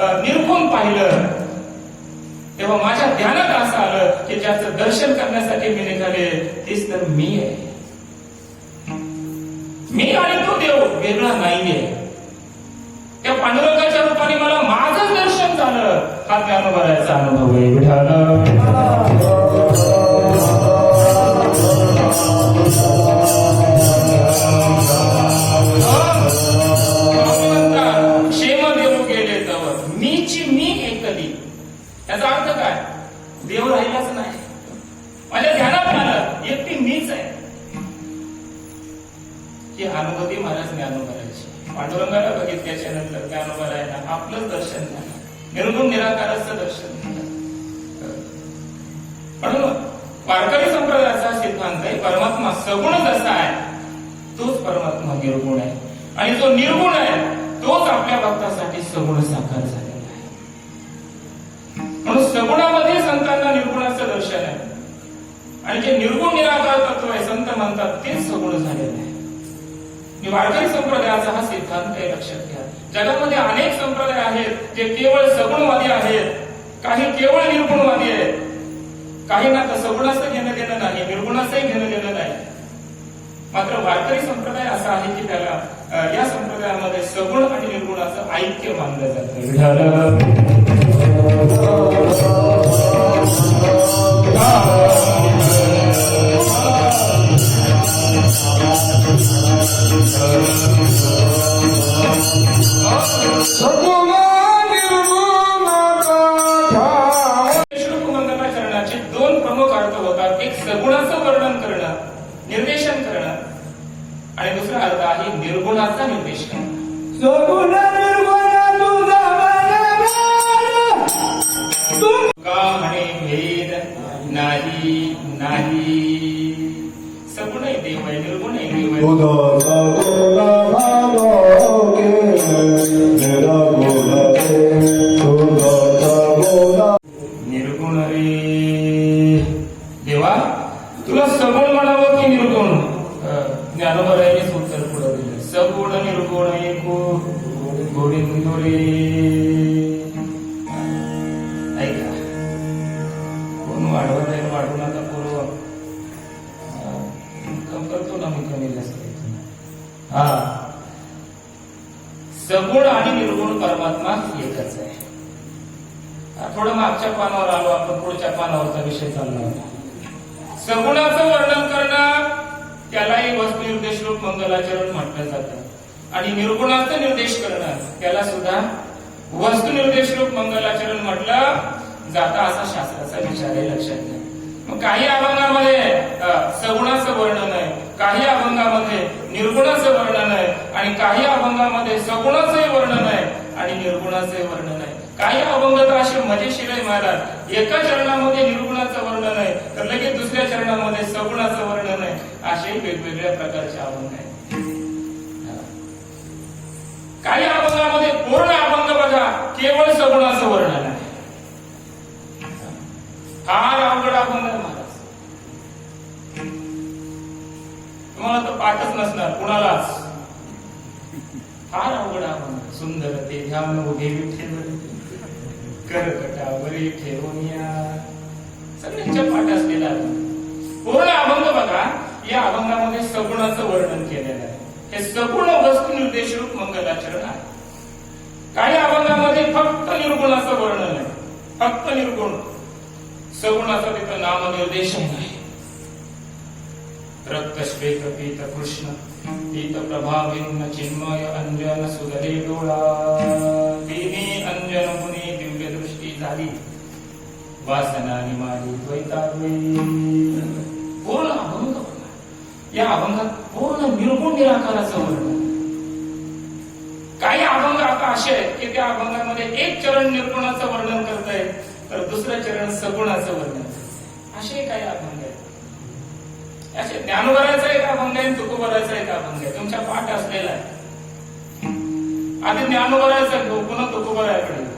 निरखून पाहिलं. तेव्हा माझ्या ध्यानात असं आलं की ज्याचं दर्शन करण्यासाठी मी निघाले तेच तर मी आहे. मी आणि तो देव वेगळा नाहीये. त्या पांडुरंगाच्या रूपाने मला माझं दर्शन झालं. हा ज्ञानोबराचा अनुभव आहे. मीची मी एकली याचा अर्थ काय? देव राहिलाच नाही. माझ्या ध्यानात आलं एकटी मीच आहे. ही अनुभूती महाराज ज्ञानोबराची पांडुरंगाला बघितल्याच्या नंतर ज्ञानोबरायला आपलंच दर्शन झालं. निर्गुण निराकाराचं दर्शन झालं. म्हणून वारकरी संप्रदायाचा सिद्धांत आहे परमात्मा सगुण जसा आहे तोच परमात्मा निर्गुण आहे. आणि जो निर्गुण आहे तोच आपल्या भक्तासाठी सगुण साकार झाला. म्हणजे आणि जे निर्गुण निराकार तत्व आहे संत म्हणतात तेच सगुण झालेलं आहे. आणि वारकरी संप्रदायाचा हा सिद्धांत आहे लक्षात घ्या. जगामध्ये अनेक संप्रदाय आहेत जे केवळ सगुणवादी आहेत. काही केवळ निर्गुणवादी आहेत. काही ना तर सगुणाचं घेणं देणं नाही निर्गुणाचंही घेणं देणं नाही. मात्र वारकरी संप्रदाय असा आहे की त्याला या संप्रदायामध्ये सगुण आणि निर्गुणाचं ऐक्य मानलं जातं. निर्गुणाचा निर्गुण म्हणे भेद नाही नाही? सगुण देव आहे निर्गुण आहे रे. निर्गुण रे. देवा तुला सगुण दिलं निर्गुण एको गोविंदुरे ऐका कोण वाढवत आहे वाढवू नका पूर्व अं, कम करतो ना मी कमी जास्त हा सगुण आणि निर्गुण परमात्मा एकच आहे थोडं मागच्या पानावर आलो आपण पुढच्या पानावरचा विषय चालला होता सगुणाचं वर्णन करणं त्यालाही वस्तू निर्देश रूप मंगलाचरण म्हटलं जातं. आणि निर्गुणाचं निर्देश करणं त्याला सुद्धा वस्तू निर्देश रूप मंगलाचरण म्हटलं जाता असा शास्त्राचा विचार आहे लक्षात घ्या. मग काही अभंगामध्ये सगुणाचं वर्णन आहे काही अभंगामध्ये निर्गुणाचं वर्णन आहे आणि काही अभंगामध्ये सगुणाचंही वर्णन आहे आणि निर्गुणाचंही वर्णन आहे. काही अभंग तर असे मजेशीर आहे महाराज एका चरणामध्ये निर्गुणाचं वर्णन आहे तर लगेच दुसऱ्या चरणामध्ये सगुणाचं वर्णन आहे. असे वेगवेगळ्या प्रकारचे अभंग आहेत. काही अभंगामध्ये पूर्ण अभंग बघा केवळ सगुणाचं वर्णन आहे. फार अवघड अभंग आहे महाराज. तुम्हाला तर पाठच नसणार कुणालाच. फार अवघड अभंग सुंदर ते ध्यान उभे विठ्ठल. करकटावरी ठेवून सगळ्यांच्या पाठ असलेला पूर्ण अभंग बघा. या अभंगामध्ये सगुणाचं वर्णन केलेलं आहे. हे सगुण वस्तू निर्देश रूप मंगलाचरण आहे. काही अभंगामध्ये फक्त निर्गुणाचं वर्णन आहे. फक्त निर्गुण. सगुणाचा तिथं नामनिर्देश नाही रक्त श्वेत पीत कृष्ण पीत प्रभाविन्न चिन्मय अंजन सुधरे डोळा. वासना माझी द्वैतावे पूर्ण अभंग या अभंगात पूर्ण निर्गुण निराकाराचं वर्णन काही अभंग आता असे आहेत की त्या अभंगामध्ये एक चरण निर्गुणाचं वर्णन करताय तर दुसरं चरण सगुणाचं वर्णन असे काही अभंग आहेत. असे ज्ञानवराचा एक अभंग आहे तुकोबराचा एक अभंग आहे. तुमच्या पाठ असलेला आहे. आधी ज्ञानवराचा पुन्हा पुन्हा